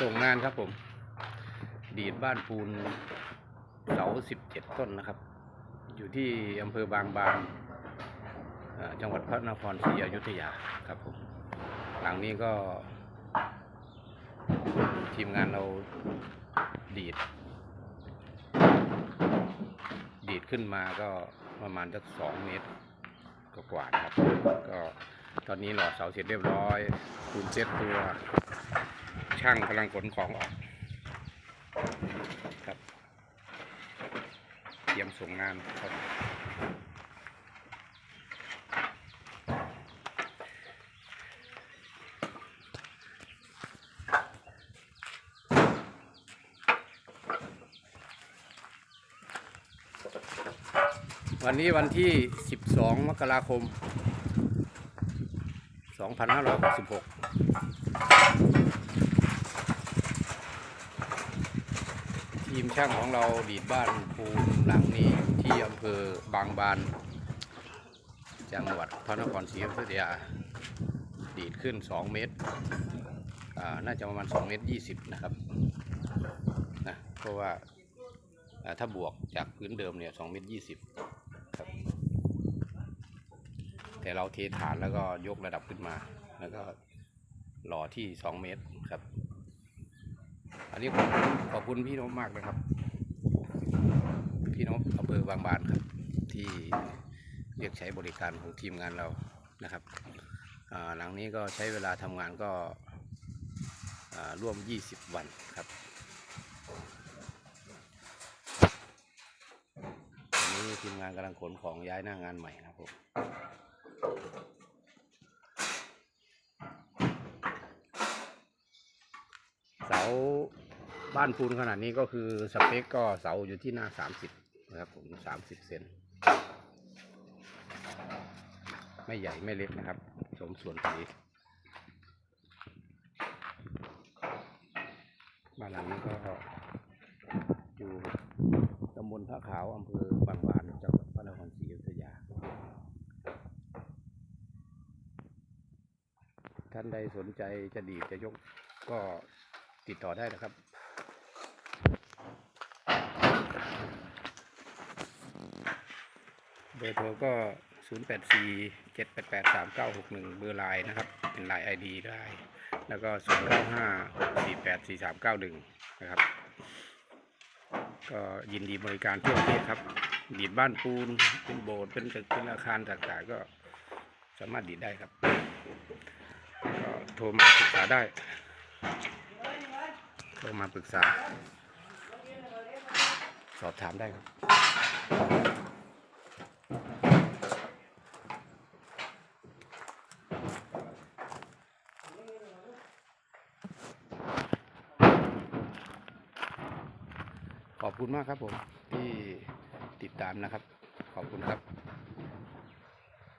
ส่งงานครับผม ดีดบ้านปูนเสาสิบเจ็ดต้นนะครับ อยู่ที่อำเภอบางบานจังหวัดพระนครศรีอยุธยาครับผม หลังนี้ก็ ทีมงานเราดีด ดีดขึ้นมาก็ประมาณสักสองเมตรกว่าๆนะครับ ก็ตอนนี้หล่อเสาเสร็จเรียบร้อยคูณเซ็ตตัว ช่างกำลังขนของออกครับ เตรียมส่งงานครับ วันนี้วันที่ 12 มกราคม 2566 ทีมช่างของเราดีดบ้านปูนหลังนี้ที่อำเภอบางบาน จังหวัดพระนครศรีอยุธยา ดีดขึ้น 2 เมตร น่าจะประมาณ 2 เมตร 20 นะครับนะเพราะว่าอ่าถ้าบวกจากพื้นเดิมเนี่ย2เมตร 20 ครับ แต่เราเทฐานแล้วก็ยกระดับขึ้นมา แล้วก็หล่อที่ 2 เมตรครับ อันนี้ขอบคุณขอบคุณพี่นพมากนะครับ พี่นพอำเภอบางบานครับ ที่เรียกใช้บริการของทีมงานเรานะครับหลังนี้ก็ใช้เวลาทำงานก็อ่าร่วม 20 วันครับตอนนี้ทีมงานกำลังขนของย้ายหน้างานใหม่นะครับผม เสาบ้านปูนขนาดนี้ก็คือสเปคก็เสาอยู่ที่หน้าสามสิบนะครับผมสามสิบเซนไม่ใหญ่ไม่เล็กนะครับ สมส่วนพอดีบ้านหลังนี้ก็อยู่ตำบลพระขาวอำเภอบางบานจังหวัดพระนครศรีอยุธยาท่านใดสนใจจะดีจะยกก็ ติดต่อได้นะครับเบอร์โทรก็ 0 8 4 7 8 8 3 9 6 1 เบอร์ไลน์นะครับ เป็นไลน์ ID ได้ แล้วก็ 0 9 5 4 8 4 3 9 1 นะครับ ก็ยินดีบริการทั่วประเทศครับ ดีดบ้านปูน เป็นโบสถ์เป็นตึกเป็นอาคารต่างๆ ก็สามารถดีดได้ครับ ก็โทรมาปรึกษาได้ โทรมาปรึกษา สอบถามได้ครับ ขอบคุณมากครับผม ที่ติดตามนะครับ ขอบคุณครับ